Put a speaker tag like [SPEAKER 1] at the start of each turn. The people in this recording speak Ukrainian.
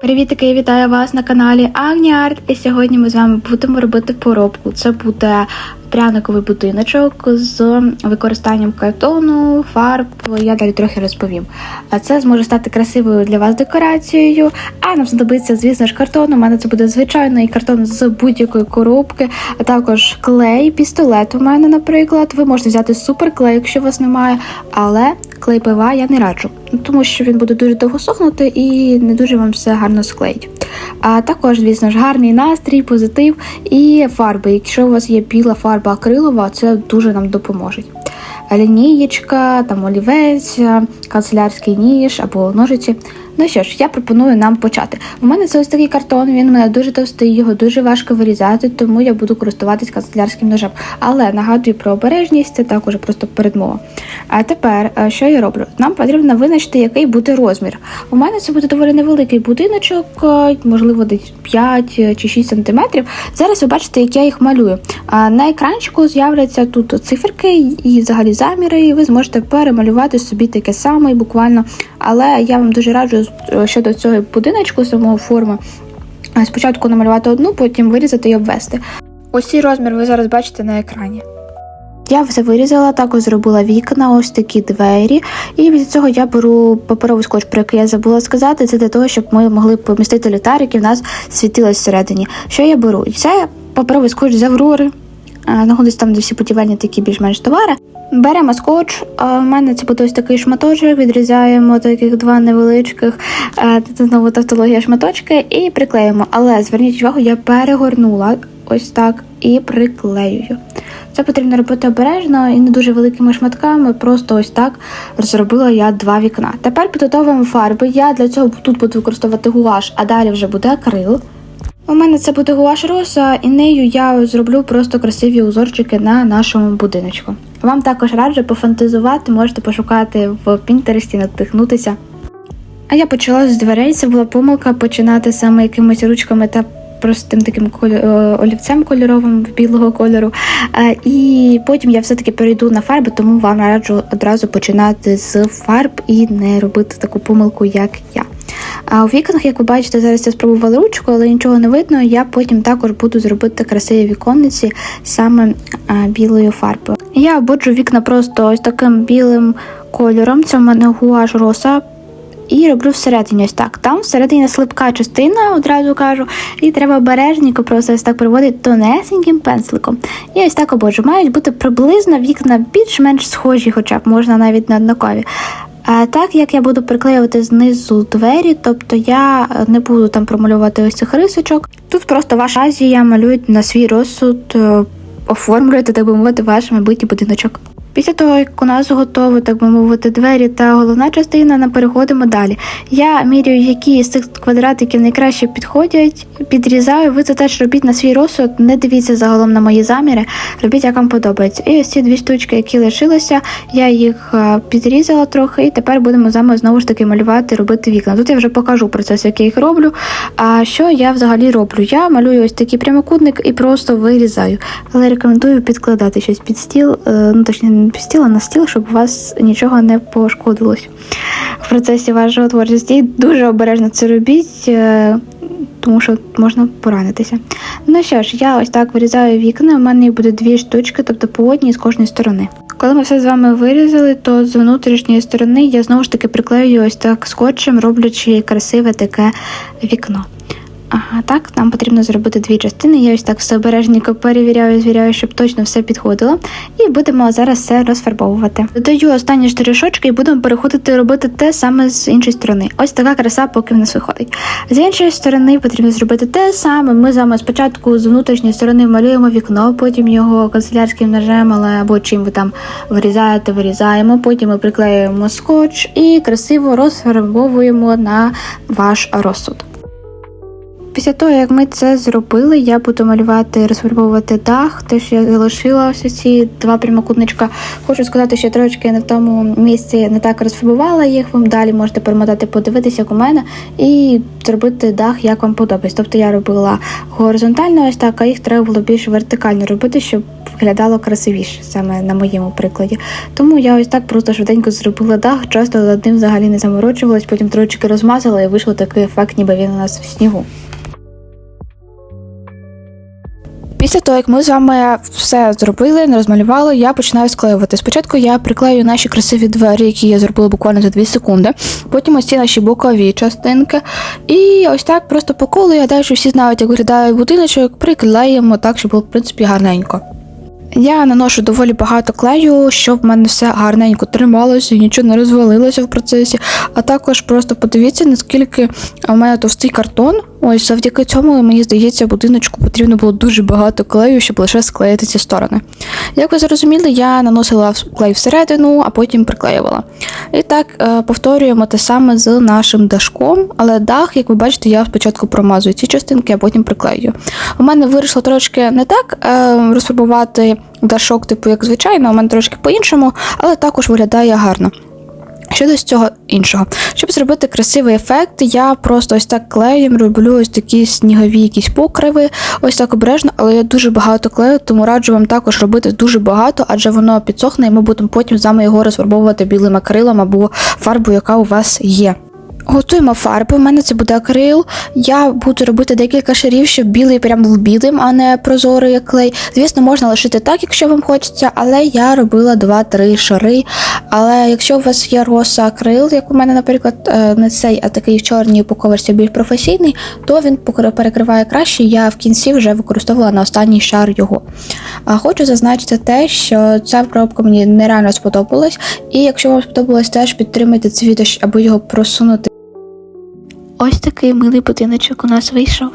[SPEAKER 1] Привітики, я вітаю вас на каналі Агні Арт. І сьогодні ми з вами будемо робити поробку. Це буде пряниковий будиночок з використанням картону, фарб. Я далі трохи розповім. А це зможе стати красивою для вас декорацією. А нам знадобиться, звісно ж, картон. У мене це буде звичайний картон з будь-якої коробки, а також клей, пістолет. У мене, наприклад, ви можете взяти суперклей, якщо у вас немає, але клей пива я не раджу, тому що він буде дуже довго сохнути і не дуже вам все гарно склеїть. А також, звісно ж, гарний настрій, позитив і фарби. Якщо у вас є біла фарба акрилова, це дуже нам допоможе. Лінієчка, там олівець, канцелярський ніж або ножиці. Ну що ж, я пропоную нам почати. У мене це ось такий картон, він у мене дуже товстий, його дуже важко вирізати, тому я буду користуватись канцелярським ножем. Але нагадую про обережність, це також просто передмова. А тепер, е, що я роблю? Нам потрібно визначити, який буде розмір. У мене це буде доволі невеликий будиночок, е, можливо, десь 5 чи 6 сантиметрів. Зараз ви бачите, як я їх малюю. На екранчику з'являться тут циферки і взагалі заміри, і ви зможете перемалювати собі таке саме буквально. Але я вам дуже раджу е, щодо цього будиночку, самого форми. е, Спочатку намалювати одну, потім вирізати і обвести. Цей розмір ви зараз бачите на екрані. Я все вирізала, також зробила вікна, ось такі двері. І від цього я беру паперовий скотч, про який я забула сказати. Це для того, щоб ми могли помістити літар, який в нас світилось всередині. Що я беру? Це паперовий скотч з Аврори. Е, Знаходиться там, де всі будівельні такі більш-менш товари. Беремо скотч. У мене це буде ось такий шматочок, відрізаємо таких два невеличких, е, це знову тавтологія шматочки, і приклеїмо. Але зверніть увагу, я перегорнула ось так і приклеюю. Це потрібно робити обережно і не дуже великими шматками. Просто ось так розробила я два вікна. Тепер підготовуємо фарби. Я для цього тут буду використовувати гуаш, а далі вже буде акрил. У мене це буде гуаш роса, і нею я зроблю просто красиві узорчики на нашому будиночку. Вам також раджу пофантазувати, можете пошукати в Пінтересті, натихнутися. А я почала з дверей. Це була помилка починати саме якимись ручками та простим таким е, олівцем кольоровим білого кольору. Е, І потім я все-таки перейду на фарби, тому вам раджу одразу починати з фарб і не робити таку помилку, як я. А у вікнах, як ви бачите, зараз я спробувала ручку, але нічого не видно. Я потім також буду зробити красиві віконниці саме білою фарбою. Я ободжу вікна просто ось таким білим кольором. Це в мене гуаш роса. І роблю всередині ось так. Там всередині слипка частина, одразу кажу, і треба обережненько просто ось так проводити тонесеньким пензликом. І ось так ободжу. Мають бути приблизно вікна більш-менш схожі, хоча б можна навіть на однакові. Так як я буду приклеювати знизу двері, тобто я не буду там промалювати ось цих рисочок. Тут просто ваша азія малюють на свій розсуд, е, оформлюєте, так би мовити, ваш майбутній будиночок. Після того, як у нас готові, так би мовити, двері та головна частина, ми переходимо далі. Я міряю, які з цих квадратиків найкраще підходять, підрізаю. Ви це теж робіть на свій розсуд, не дивіться загалом на мої заміри, робіть, як вам подобається. І ось ці дві штучки, які лишилися, я їх е, підрізала трохи, і тепер будемо з вами знову ж таки малювати, робити вікна. Тут я вже покажу процес, який їх роблю. А що я взагалі роблю? Я малюю ось такий прямокутник і просто вирізаю. Але рекомендую підкладати щось під стіл, е, ну точніше не під стіл, а на стіл, щоб у вас нічого не пошкодилось в процесі вашого творчості. Дуже обережно це робіть. е, Тому що можна поранитися. Ну що ж, я ось так вирізаю вікна. У мене їх буде дві штучки, тобто по одній з кожної сторони. Коли ми все з вами вирізали, то з внутрішньої сторони я знову ж таки приклею ось так скотчем, роблячи красиве таке вікно. Ага, так, нам потрібно зробити дві частини. Я ось так все обережненько перевіряю, звіряю, щоб точно все підходило. І будемо зараз все розфарбовувати. Додаю останні штришочки і будемо переходити робити те саме з іншої сторони. Ось така краса, поки в нас виходить. З іншої сторони потрібно зробити те саме. Ми з вами спочатку з внутрішньої сторони малюємо вікно, потім його канцелярським ножем, але або чим ви там вирізаєте, вирізаємо. Потім ми приклеюємо скотч і красиво розфарбовуємо на ваш розсуд. Після того, як ми це зробили, я буду малювати, розфарбовувати дах. Теж я залишила ось ці два прямокутничка. Хочу сказати, що трошки не в тому місці не так розфарбувала їх. Ви далі можете перемотати, подивитися, як у мене, і зробити дах, як вам подобається. Тобто я робила горизонтально ось так, а їх треба було більш вертикально робити, щоб виглядало красивіше, саме на моєму прикладі. Тому я ось так просто швиденько зробила дах, часто над ним взагалі не заморочувалась, потім трошки розмазала і вийшло такий ефект, ніби він у нас в снігу. Після того, як ми з вами все зробили, розмалювали, я починаю склеювати. Спочатку я приклею наші красиві двері, які я зробила буквально за 2 секунди. Потім ось ці наші бокові частинки. І ось так просто по колу, я далі всі знають, як виглядає будиночок, приклеїмо так, щоб було в принципі гарненько. Я наношу доволі багато клею, щоб в мене все гарненько трималося нічого не розвалилося в процесі. А також просто подивіться, наскільки в мене товстий картон. Ось завдяки цьому, мені здається, будиночку потрібно було дуже багато клею, щоб лише склеїти ці сторони. Як ви зрозуміли, я наносила клей всередину, а потім приклеювала. І так е, повторюємо те саме з нашим дашком, але дах, як ви бачите, я спочатку промазую ці частинки, а потім приклею. У мене вийшло трошки не так е, розфарбувати дашок, типу, як звичайно, у мене трошки по-іншому, але також виглядає гарно. Щодо з цього іншого, щоб зробити красивий ефект, я просто ось так клеєм роблю ось такі снігові якісь покриви, ось так обережно, але я дуже багато клею, тому раджу вам також робити дуже багато, адже воно підсохне, і ми будемо потім з вами його розфарбовувати білим акрилом або фарбою, яка у вас є. Готуємо фарби. У мене це буде акрил. Я буду робити декілька шарів, щоб білий прям був білим, а не прозорий як клей. Звісно, можна лишити так, якщо вам хочеться, але я робила 2-3 шари. Але якщо у вас є роса акрил, як у мене, наприклад, е, не цей, а такий в чорній упаковочці більш професійний, то він перекриває краще. Я в кінці вже використовувала на останній шар його. А хочу зазначити те, що ця пробка мені нереально сподобалась. І якщо вам сподобалось, теж підтримайте це відео, або його просунути. Ось такий милий будиночок у нас вийшов.